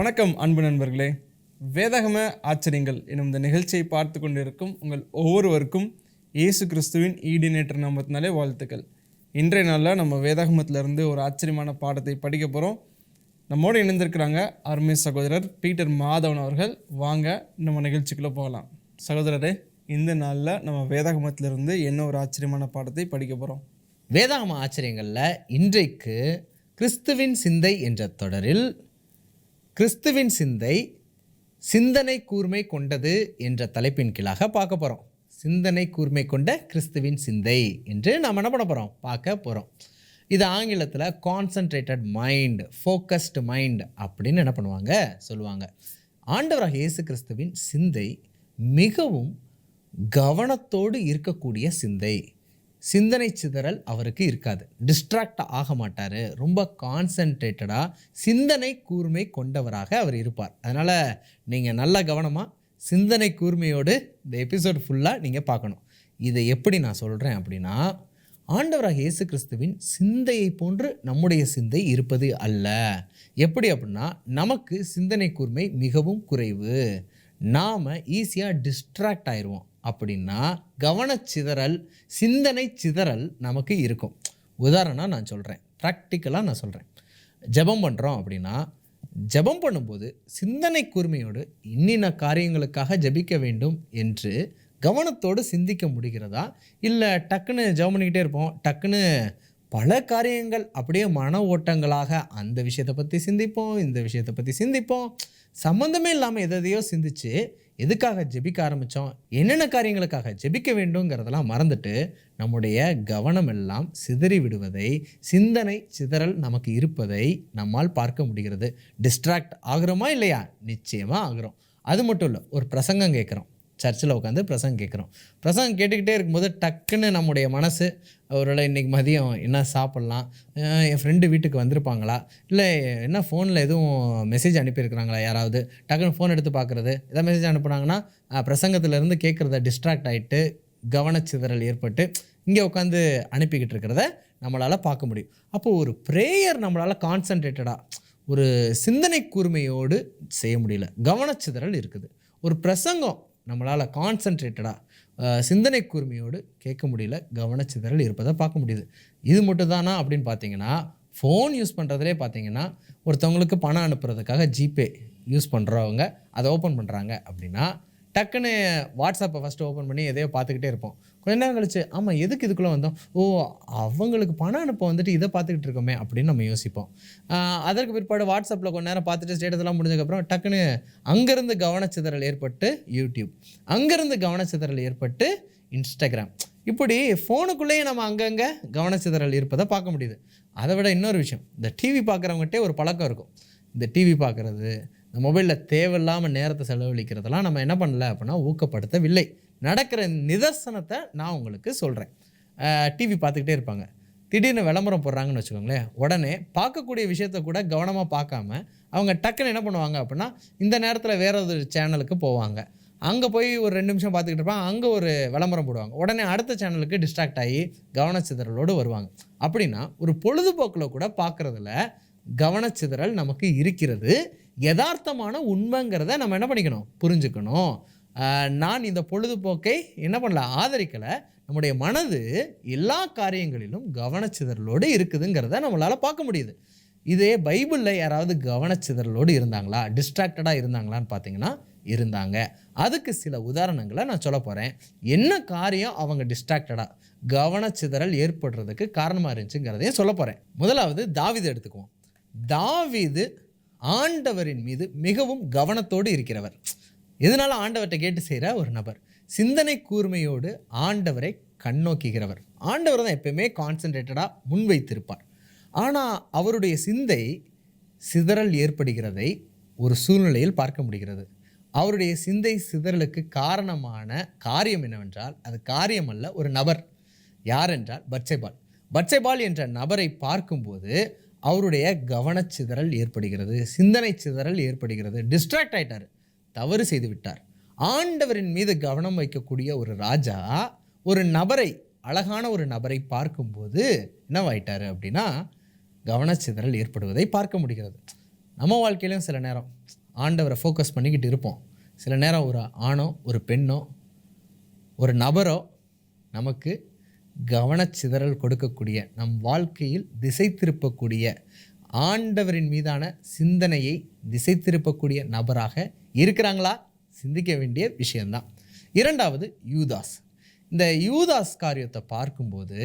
வணக்கம் அன்பு நண்பர்களே. வேதகம ஆச்சரியங்கள் எனும் இந்த நிகழ்ச்சியை பார்த்து கொண்டிருக்கும் உங்கள் ஒவ்வொருவருக்கும் இயேசு கிறிஸ்துவின் ஈடினேற்ற நாமத்தினாலே வாழ்த்துக்கள். இன்றைய நாளில் நம்ம வேதாகமத்திலிருந்து ஒரு ஆச்சரியமான பாடத்தை படிக்க போகிறோம் நம்மோடு இணைந்திருக்கிறாங்க அருமை சகோதரர் பீட்டர் மாதவன் அவர்கள். வாங்க நம்ம நிகழ்ச்சிக்குள்ளே போகலாம். சகோதரரே இந்த நாளில் நம்ம வேதாகமத்திலிருந்து என்ன ஒரு ஆச்சரியமான பாடத்தை படிக்க போகிறோம் வேதாகம ஆச்சரியங்களில் இன்றைக்கு கிறிஸ்துவின் சிந்தை என்ற தொடரில் கிறிஸ்துவின் சிந்தை சிந்தனை கூர்மை கொண்டது என்ற தலைப்பின் கீழாக பார்க்க போகிறோம் சிந்தனை கூர்மை கொண்ட கிறிஸ்துவின் சிந்தை என்று நாம் என்ன பண்ண போகிறோம் பார்க்க போகிறோம் இது ஆங்கிலத்தில் கான்சன்ட்ரேட்டட் மைண்ட் ஃபோக்கஸ்டு மைண்ட் அப்படின்னு என்ன பண்ணுவாங்க? சொல்லுவாங்க. ஆண்டவராக இயேசு கிறிஸ்துவின் சிந்தை மிகவும் கவனத்தோடு இருக்கக்கூடிய சிந்தை. சிந்தனை சிதறல் அவருக்கு இருக்காது. டிஸ்ட்ராக்ட் ஆக மாட்டார். ரொம்ப கான்சன்ட்ரேட்டடாக சிந்தனை கூர்மை கொண்டவராக அவர் இருப்பார். அதனால் நீங்கள் நல்ல கவனமாக சிந்தனை கூர்மையோடு இந்த எபிசோட் ஃபுல்லாக நீங்கள் பார்க்கணும். இதை எப்படி நான் சொல்கிறேன் அப்படின்னா ஆண்டவராக இயேசு கிறிஸ்துவின் சிந்தையை போன்று நம்முடைய சிந்தை இருப்பது அல்ல. எப்படி அப்படின்னா நமக்கு சிந்தனை கூர்மை மிகவும் குறைவு. நாம் ஈஸியாக டிஸ்ட்ராக்ட் ஆயிடுவோம் அப்படின்னா கவனச்சிதறல் சிந்தனை சிதறல் நமக்கு இருக்கும். உதாரணம் நான் சொல்கிறேன் ப்ராக்டிக்கலாக நான் சொல்கிறேன் ஜெபம் பண்ணுறோம் அப்படின்னா ஜெபம் பண்ணும்போது சிந்தனை கூர்மையோடு இன்னின்ன காரியங்களுக்காக ஜெபிக்க வேண்டும் என்று கவனத்தோடு சிந்திக்க முடிகிறதா? இல்லை டக்குன்னு ஜெபம் பண்ணிக்கிட்டே இருப்போம். டக்குன்னு பல காரியங்கள் அப்படியே மன ஓட்டங்களாக அந்த விஷயத்தை பற்றி சிந்திப்போம் இந்த விஷயத்தை பற்றி சிந்திப்போம். சம்மந்தமே இல்லாமல் எதையோ சிந்திச்சு எதுக்காக ஜெபிக்க ஆரம்பித்தோம் என்னென்ன காரியங்களுக்காக ஜெபிக்க வேண்டுங்கிறதெல்லாம் மறந்துட்டு நம்முடைய கவனம் எல்லாம் சிதறி விடுவதை சிந்தனை சிதறல் நமக்கு இருப்பதை நம்மால் பார்க்க முடிகிறது. டிஸ்ட்ராக்ட் ஆகிறோமா இல்லையா? நிச்சயமாக ஆகுறோம். அது மட்டும் இல்லை ஒரு பிரசங்கம் கேட்குறோம். சர்ச்சில் உட்காந்து பிரசங்கம் கேட்குறோம். பிரசங்கம் கேட்டுக்கிட்டே இருக்கும்போது டக்குன்னு நம்முடைய மனசு அவரோட இன்றைக்கி மதியம் என்ன சாப்பிட்லாம் என் ஃப்ரெண்டு வீட்டுக்கு வந்திருப்பாங்களா இல்லை என்ன ஃபோனில் எதுவும் மெசேஜ் அனுப்பியிருக்கிறாங்களா யாராவது டக்குன்னு ஃபோன் எடுத்து பார்க்குறது எதாவது மெசேஜ் அனுப்புனாங்கன்னா பிரசங்கத்திலேருந்து கேட்குறத டிஸ்ட்ராக்ட் ஆகிட்டு கவனச்சிதறல் ஏற்பட்டு இங்கே உட்காந்து அனுப்பிக்கிட்டு இருக்கிறத நம்மளால் பார்க்க முடியும். அப்போது ஒரு ப்ரேயர் நம்மளால் கான்சன்ட்ரேட்டடாக ஒரு சிந்தனை கூர்மையோடு செய்ய முடியல. கவனச்சிதறல் இருக்குது. ஒரு பிரசங்கம் நம்மளால் கான்சன்ட்ரேட்டடாக சிந்தனை கூர்மையோடு கேட்க முடியல கவனச்சிதறல் இருப்பதை பார்க்க முடியுது. இது மட்டும் தானா அப்படின்னு பார்த்தீங்கன்னா ஃபோன் யூஸ் பண்ணுறதுலே பார்த்தீங்கன்னா ஒருத்தவங்களுக்கு பணம் அனுப்புறதுக்காக ஜிபே யூஸ் பண்ணுறவங்க அதை ஓப்பன் பண்ணுறாங்க அப்படின்னா டக்குன்னு வாட்ஸ்அப்பை ஃபஸ்ட்டு ஓப்பன் பண்ணி எதையோ பார்த்துக்கிட்டே இருப்போம். கொஞ்ச நேரம் கழிச்சு ஆமாம் எதுக்கு இதுக்குள்ளே வந்தோம்? ஓ அவங்களுக்கு பணம் அனுப்ப வந்துட்டு இதை பார்த்துக்கிட்டு இருக்கோமே அப்படின்னு நம்ம யோசிப்போம். அதற்கு பிற்பாடு வாட்ஸ்அப்பில் கொஞ்ச நேரம் பார்த்துட்டு ஸ்டேட்டஸ்லாம் முடிஞ்சதுக்கப்புறம் டக்குன்னு அங்கேருந்து கவனச்சிதறல் ஏற்பட்டு யூடியூப் அங்கேருந்து கவனச்சிதறல் ஏற்பட்டு இன்ஸ்டாகிராம் இப்படி ஃபோனுக்குள்ளேயே நம்ம அங்கங்கே கவனச்சிதறல் இருப்பதை பார்க்க முடியுது. அதை விட இன்னொரு விஷயம் இந்த டிவி பார்க்குறவங்ககிட்டே ஒரு பழக்கம் இருக்கும். இந்த டிவி பார்க்குறது இந்த மொபைலில் தேவையில்லாமல் நேரத்தை செலவழிக்கிறதெல்லாம் நம்ம என்ன பண்ணல அப்படின்னா ஊக்கப்படுத்தவில்லை. நடக்கிற நிதர்சனத்தை நான் உங்களுக்கு சொல்கிறேன் டிவி பார்த்துக்கிட்டே இருப்பாங்க. திடீர்னு விளம்பரம் போடுறாங்கன்னு வச்சுக்கோங்களேன். உடனே பார்க்கக்கூடிய விஷயத்த கூட கவனமாக பார்க்காம அவங்க டக்குன்னு என்ன பண்ணுவாங்க அப்படின்னா இந்த நேரத்தில் வேற ஒரு சேனலுக்கு போவாங்க. அங்கே போய் ஒரு ரெண்டு நிமிஷம் பார்த்துக்கிட்டு இருப்பாங்க. அங்கே ஒரு விளம்பரம் போடுவாங்க. உடனே அடுத்த சேனலுக்கு டிஸ்ட்ராக்ட் ஆகி கவனச்சிதறலோடு வருவாங்க. அப்படின்னா ஒரு பொழுதுபோக்கில் கூட பார்க்குறதுல கவனச்சிதறல் நமக்கு இருக்கிறது. யதார்த்தமான உண்மைங்கிறத நம்ம என்ன பண்ணிக்கணும்? புரிஞ்சுக்கணும். நான் இந்த பொழுதுபோக்கை என்ன பண்ணல? ஆதரிக்கலை. நம்முடைய மனது எல்லா காரியங்களிலும் கவனச்சிதறலோடு இருக்குதுங்கிறத நம்மளால் பார்க்க முடியுது. இதே பைபிளில் யாராவது கவனச்சிதறலோடு இருந்தாங்களா? டிஸ்ட்ராக்டடாக இருந்தாங்களான்னு பார்த்தீங்கன்னா இருந்தாங்க. அதுக்கு சில உதாரணங்களை நான் சொல்ல போகிறேன் என்ன காரியம் அவங்க டிஸ்ட்ராக்டடாக கவனச்சிதறல் ஏற்படுறதுக்கு காரணமாக இருந்துச்சுங்கிறதையும் சொல்ல போகிறேன் முதலாவது தாவிதை எடுத்துக்குவோம். தாவீது ஆண்டவரின் மீது மிகவும் கவனத்தோடு இருக்கிறவர். இதனால ஆண்டவர்கிட்ட கேட்டு செய்கிற ஒரு நபர்? சிந்தனை கூர்மையோடு ஆண்டவரை கண்ணோக்குகிறவர். ஆண்டவர் தான் எப்பயுமே கான்சன்ட்ரேட்டடாக முன்வைத்திருப்பார். ஆனால் அவருடைய சிந்தை சிதறல் ஏற்படுகிறதை ஒரு சூழ்நிலையில் பார்க்க முடிகிறது. அவருடைய சிந்தை சிதறலுக்கு காரணமான காரியம் என்னவென்றால் அது காரியம் அல்ல ஒரு நபர். யார் என்றால் பட்சைபால் பட்சைபால் என்ற நபரை பார்க்கும்போது அவருடைய கவனச்சிதறல் ஏற்படுகிறது சிந்தனை சிதறல் ஏற்படுகிறது. டிஸ்ட்ராக்ட் ஆயிட்டார். தவறு செய்து விட்டார் ஆண்டவரின் மீது கவனம் வைக்கக்கூடிய ஒரு ராஜா ஒரு நபரை அழகான ஒரு நபரை பார்க்கும்போது என்னவாயிட்டார் அப்படின்னா கவனச்சிதறல் ஏற்படுவதை பார்க்க முடிகிறது. நம்ம வாழ்க்கையிலும் சில நேரம் ஆண்டவரை ஃபோக்கஸ் பண்ணிக்கிட்டு இருப்போம். சில நேரம் ஒரு ஆணோ ஒரு பெண்ணோ ஒரு நபரோ நமக்கு கவனச்சிதறல் கொடுக்கக்கூடிய நம் வாழ்க்கையில் திசை திருப்பக்கூடிய ஆண்டவரின் மீதான சிந்தனையை திசை திருப்பக்கூடிய நபராக இருக்கிறாங்களா? சிந்திக்க வேண்டிய விஷயந்தான் இரண்டாவது யூதாஸ். இந்த யூதாஸ் காரியத்தை பார்க்கும்போது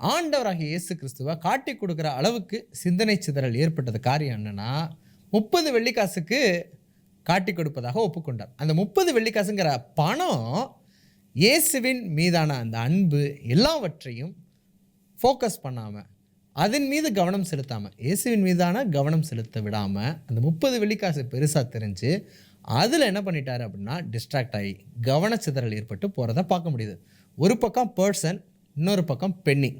ஆண்டவராகிய இயேசு கிறிஸ்துவை காட்டி கொடுக்குற அளவுக்கு சிந்தனை சிதறல் ஏற்பட்டது காரியம் என்னென்னா முப்பது வெள்ளிக்காசுக்கு காட்டி கொடுப்பதாக ஒப்புக்கொண்டார். அந்த முப்பது வெள்ளிக்காசுங்கிற பணம் இயேசுவின் மீதான அந்த அன்பு எல்லாவற்றையும் ஃபோக்கஸ் பண்ணாமல் அதன் மீது கவனம் செலுத்தாமல் இயேசுவின் மீதான கவனம் செலுத்த விடாமல் அந்த முப்பது வெள்ளிக்காசு பெருசாக தெரிஞ்சு அதில் என்ன பண்ணிட்டார் அப்படின்னா டிஸ்ட்ராக்ட் ஆகி கவனச்சிதறல் ஏற்பட்டு போகிறத பார்க்க முடியுது. ஒரு பக்கம் பர்சன் இன்னொரு பக்கம் பெண்ணி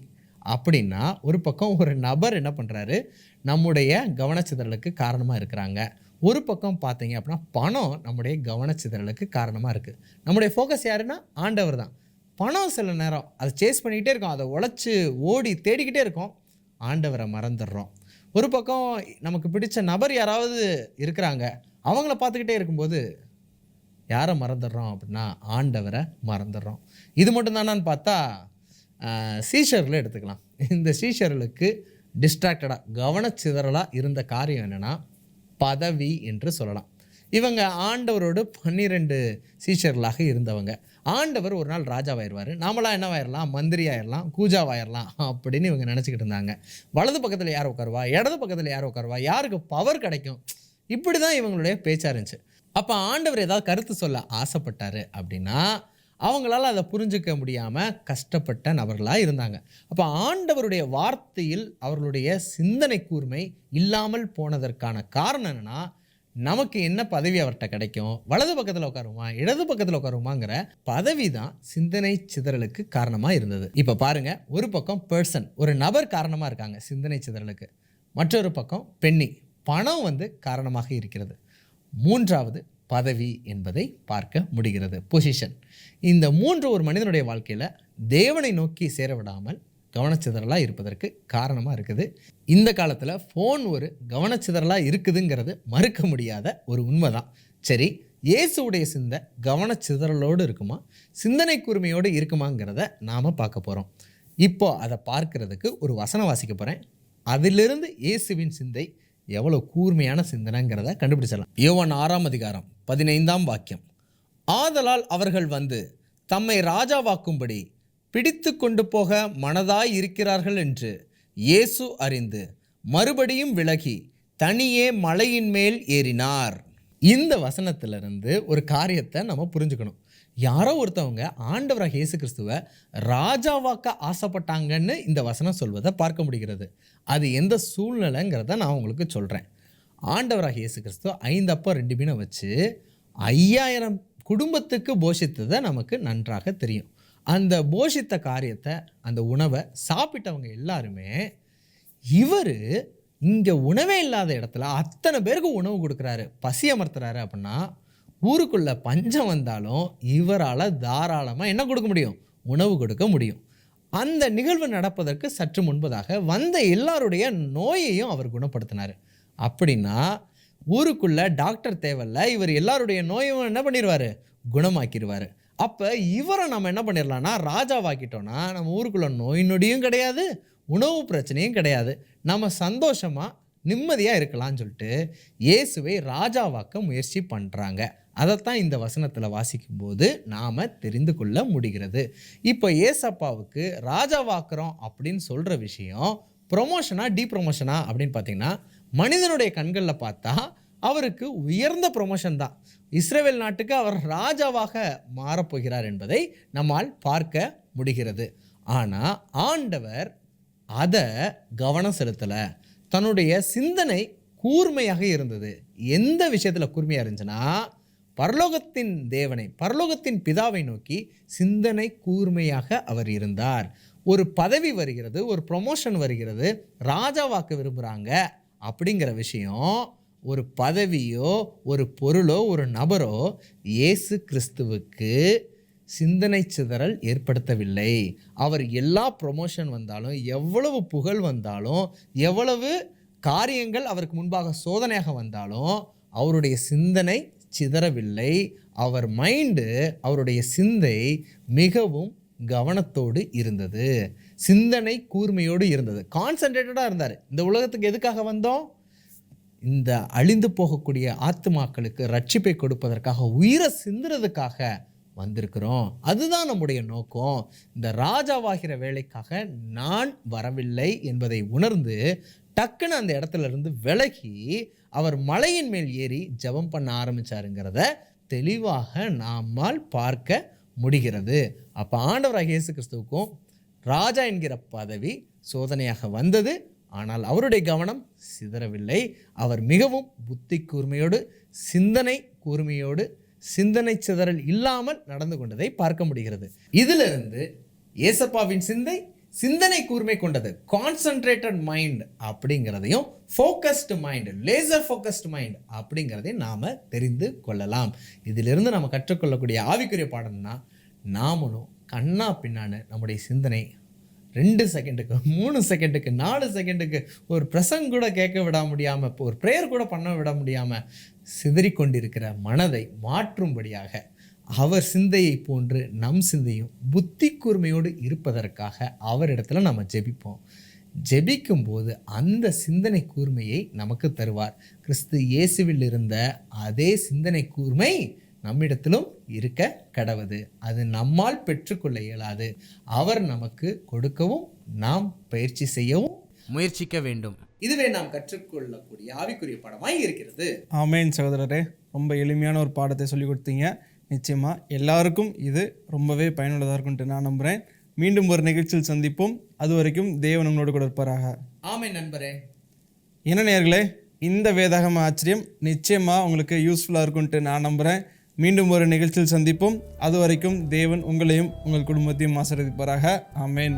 அப்படின்னா ஒரு பக்கம் ஒரு நபர் என்ன பண்ணுறாரு நம்முடைய கவனச்சிதறலுக்கு காரணமாக இருக்கிறாங்க. ஒரு பக்கம் பார்த்தீங்க அப்படின்னா பணம் நம்முடைய கவனச்சிதறலுக்கு காரணமாக இருக்குது நம்முடைய ஃபோக்கஸ் யாருன்னா ஆண்டவர் தான். பணம் சில நேரம் அதை சேஸ் பண்ணிக்கிட்டே இருக்கோம். அதை உழைச்சி ஓடி தேடிக்கிட்டே இருக்கோம். ஆண்டவரை மறந்துடுறோம். ஒரு பக்கம் நமக்கு பிடிச்ச நபர் யாராவது இருக்கிறாங்க. அவங்கள பார்த்துக்கிட்டே இருக்கும்போது யாரை மறந்துடுறோம் அப்படின்னா ஆண்டவரை மறந்துடுறோம். இது மட்டும்தானான்னு பார்த்தா சீஷரில் எடுத்துக்கலாம். இந்த சீஷர்களுக்கு டிஸ்ட்ராக்டடாக கவனச்சிதறலாக இருந்த காரியம் என்னென்னா பதவி என்று சொல்லலாம். இவங்க ஆண்டவரோடு பன்னிரெண்டு சீஷர்களாக இருந்தவங்க. ஆண்டவர் ஒரு நாள் ராஜாவாயிருவார். நாமளாம் என்னவாயிரலாம் மந்திரி ஆயிரலாம் கூஜாவாயிரலாம் அப்படின்னு இவங்க நினச்சிக்கிட்டு இருந்தாங்க. வலது பக்கத்தில் யார் உட்காருவா? இடது பக்கத்தில் யார் உட்காருவா? யாருக்கு பவர் கிடைக்கும்? இப்படி தான் இவங்களுடைய பேச்சாக இருந்துச்சு. அப்போ ஆண்டவர் ஏதாவது கருத்து சொல்ல ஆசைப்பட்டாரு அப்படின்னா அவங்களால அதை புரிஞ்சிக்க முடியாமல் கஷ்டப்பட்ட நபர்களாக இருந்தாங்க. அப்போ ஆண்டவருடைய வார்த்தையில் அவர்களுடைய சிந்தனை கூர்மை இல்லாமல் போனதற்கான காரணம் என்னென்னா நமக்கு என்ன பதவி அவர்கிட்ட கிடைக்கும்? வலது பக்கத்தில் உட்காருமா இடது பக்கத்தில் உட்காருமாங்கிற பதவி தான் சிந்தனை சிதறலுக்கு காரணமாக இருந்தது. இப்போ பாருங்கள் ஒரு பக்கம் பர்சன் ஒரு நபர் காரணமாக இருக்காங்க சிந்தனை சிதறலுக்கு. மற்றொரு பக்கம் பெண்ணி பணம் வந்து காரணமாக இருக்கிறது. மூன்றாவது பதவி என்பதை பார்க்க முடிகிறது. பொசிஷன் இந்த மூன்று ஒரு மனிதனுடைய வாழ்க்கையில் தேவனை நோக்கி சேர விடாமல் கவனச்சிதறலாக இருப்பதற்கு காரணமாக இருக்குது. இந்த காலத்தில் ஃபோன் ஒரு கவனச்சிதறலாக இருக்குதுங்கிறது மறுக்க முடியாத ஒரு உண்மை தான் சரி இயேசுவுடைய சிந்தை கவனச்சிதறலோடு இருக்குமா? சிந்தனை கூர்மையோடு இருக்குமாங்கிறத நாம் பார்க்க போகிறோம் இப்போ அதை பார்க்கறதுக்கு ஒரு வசனம் வாசிக்க போகிறேன் அதிலிருந்து இயேசுவின் சிந்தை எவ்வளோ கூர்மையான சிந்தனைங்கிறத கண்டுபிடிச்சிடலாம். யோவான் ஆறாம் அதிகாரம் பதினைந்தாம் வாக்கியம். ஆதலால் அவர்கள் வந்து தம்மை ராஜாவாக்கும்படி பிடித்து கொண்டு போக மனதாய் இருக்கிறார்கள் என்று இயேசு அறிந்து மறுபடியும் விலகி தனியே மலையின் மேல் ஏறினார். இந்த வசனத்திலிருந்து ஒரு காரியத்தை நம்ம புரிஞ்சுக்கணும். யாரோ ஒருத்தவங்க ஆண்டவராக இயேசு கிறிஸ்துவை ராஜாவாக்க ஆசைப்பட்டாங்கன்னு இந்த வசனம் சொல்வதை பார்க்க முடிகிறது. அது எந்த சூழ்நிலைங்கிறத நான் உங்களுக்கு சொல்கிறேன் ஆண்டவராக இயேசு கிறிஸ்து ஐந்து அப்போ ரெண்டு மீனை வச்சு ஐயாயிரம் குடும்பத்துக்கு போஷித்ததை நமக்கு நன்றாக தெரியும். அந்த போஷித்த காரியத்தை அந்த உணவை சாப்பிட்டவங்க எல்லாருமே இவர் இங்கே உணவே இல்லாத இடத்துல அத்தனை பேருக்கு உணவு கொடுக்குறாரு. பசி அமர்த்துறாரு அப்படின்னா ஊருக்குள்ள பஞ்சம் வந்தாலும் இவரால் தாராளமாக என்ன கொடுக்க முடியும்? உணவு கொடுக்க முடியும். அந்த நிகழ்வு நடப்பதற்கு சற்று முன்பதாக வந்த எல்லாருடைய நோயையும் அவர் குணப்படுத்தினார். அப்படின்னா ஊருக்குள்ள டாக்டர் தேவையில்ல இவர் எல்லாருடைய நோயும் என்ன பண்ணிடுவார் குணமாக்கிடுவார் அப்போ இவரை நம்ம என்ன பண்ணிடலாம்னா ராஜாவாக்கிட்டோன்னா நம்ம ஊருக்குள்ள நோய் நொடியும் கிடையாது உணவு பிரச்சனையும் கிடையாது. நம்ம சந்தோஷமாக நிம்மதியாக இருக்கலாம்னு சொல்லிட்டு இயேசுவை ராஜாவாக்க முயற்சி பண்ணுறாங்க அதைத்தான் இந்த வசனத்தில் வாசிக்கும்போது நாம் தெரிந்து கொள்ள முடிகிறது. இப்போ ஏசப்பாவுக்கு ராஜாவாக்குறோம் அப்படின்னு சொல்கிற விஷயம் ப்ரொமோஷனா டீ ப்ரொமோஷனா அப்படின்னு பார்த்தீங்கன்னா மனிதனுடைய கண்களில் பார்த்தா அவருக்கு உயர்ந்த ப்ரொமோஷன் தான். இஸ்ரேல் நாட்டுக்கு அவர் ராஜாவாக மாறப்போகிறார் என்பதை நம்மால் பார்க்க முடிகிறது. ஆனால் ஆண்டவர் அதை கவனம் செலுத்தலை. தன்னுடைய சிந்தனை கூர்மையாக இருந்தது. எந்த விஷயத்தில் கூர்மையாக இருந்துச்சுன்னா பரலோகத்தின் தேவனை பரலோகத்தின் பிதாவை நோக்கி சிந்தனை கூர்மையாக அவர் இருந்தார். ஒரு பதவி வருகிறது ஒரு ப்ரொமோஷன் வருகிறது ராஜாவாக்க விரும்புகிறாங்க அப்படிங்கிற விஷயம் ஒரு பதவியோ ஒரு பொருளோ ஒரு நபரோ இயேசு கிறிஸ்துவுக்கு சிந்தனை சிதறல் ஏற்படுத்தவில்லை. அவர் எல்லா ப்ரொமோஷன் வந்தாலும் எவ்வளவு புகழ் வந்தாலும் எவ்வளவு காரியங்கள் அவருக்கு முன்பாக சோதனையாக வந்தாலும் அவருடைய சிந்தனை சிதறவில்லை. அவர் மைண்டு அவருடைய சிந்தை மிகவும் கவனத்தோடு இருந்தது. சிந்தனை கூர்மையோடு இருந்தது. கான்சன்ட்ரேட்டடாக இருந்தார். இந்த உலகத்துக்கு எதுக்காக வந்தோம்? இந்த அழிந்து போகக்கூடிய ஆத்துமாக்களுக்கு ரட்சிப்பை கொடுப்பதற்காக உயிரை சிந்துறதுக்காக வந்திருக்கிறோம். அதுதான் நம்முடைய நோக்கம். இந்த ராஜாவாகிற வேலைக்காக நான் வரவில்லை என்பதை உணர்ந்து டக்குன்னு அந்த இடத்துல இருந்து விலகி அவர் மலையின் மேல் ஏறி ஜெபம் பண்ண ஆரம்பிச்சாருங்கிறத தெளிவாக நம்மால் பார்க்க முடிகிறது. அப்போ ஆண்டவராக இயேசு கிறிஸ்துவுக்கும் ராஜா என்கிற பதவி சோதனையாக வந்தது. ஆனால் அவருடைய கவனம் சிதறவில்லை. அவர் மிகவும் புத்தி கூர்மையோடு சிந்தனை கூர்மையோடு சிந்தனை சிதறல் இல்லாமல் நடந்து கொண்டதை பார்க்க முடிகிறது. இதிலிருந்து ஏசப்பாவின் சிந்தை சிந்தனை கூர்மை கொண்டது. கான்சன்ட்ரேட்டட் மைண்ட் அப்படிங்கிறதையும் focused mind laser focused mind அப்படிங்கிறதையும் நாம் தெரிந்து கொள்ளலாம். இதிலிருந்து நம்ம கற்றுக்கொள்ளக்கூடிய ஆவிக்குரிய பாடம்னா நாமளும் கண்ணா பின்னான்னு நம்முடைய சிந்தனை ரெண்டு செகண்டுக்கு மூணு செகண்டுக்கு நாலு செகண்டுக்கு ஒரு பிரசங் கூட கேட்க விட முடியாமல் இப்போ ஒரு ப்ரேயர் கூட பண்ண விட முடியாமல் சிதறிக்கொண்டிருக்கிற மனதை மாற்றும்படியாக அவர் சிந்தையை போன்று நம் சிந்தையும் புத்தி கூர்மையோடு இருப்பதற்காக அவரிடத்துல நம்ம ஜெபிப்போம். ஜெபிக்கும் போது அந்த சிந்தனை கூர்மையை நமக்கு தருவார். கிறிஸ்து இயேசுவில் இருந்த அதே சிந்தனை கூர்மை நம்மிடத்திலும் இருக்க கடவுது. அது நம்மால் பெற்றுக்கொள்ள இயலாது. அவர் நமக்கு கொடுக்கவும் நாம் பயிற்சி செய்யவும் முயற்சிக்க வேண்டும். இதுவே நாம் கற்றுக்கொள்ளக்கூடிய ஆவிக்குரிய படமாய் இருக்கிறது. ஆமேன் சகோதரரே. ரொம்ப எளிமையான ஒரு பாடத்தை சொல்லி கொடுத்தீங்க. நிச்சயமாக எல்லாருக்கும் இது ரொம்பவே பயனுள்ளதாக இருக்கும்ட்டு நான் நம்புகிறேன் மீண்டும் ஒரு நிகழ்ச்சியில் சந்திப்போம். அது வரைக்கும் தேவன் உங்களோடு கூட இருப்பாராக. ஆமை நண்பரே. என்ன நேர்களே இந்த வேதாகம ஆச்சரியம் நிச்சயமாக உங்களுக்கு யூஸ்ஃபுல்லாக இருக்கும்ட்டு நான் நம்புகிறேன் மீண்டும் ஒரு நிகழ்ச்சியில் சந்திப்போம். அது வரைக்கும் தேவன் உங்களையும் உங்கள் குடும்பத்தையும் ஆசீர்வதிப்பாராக. ஆமேன்.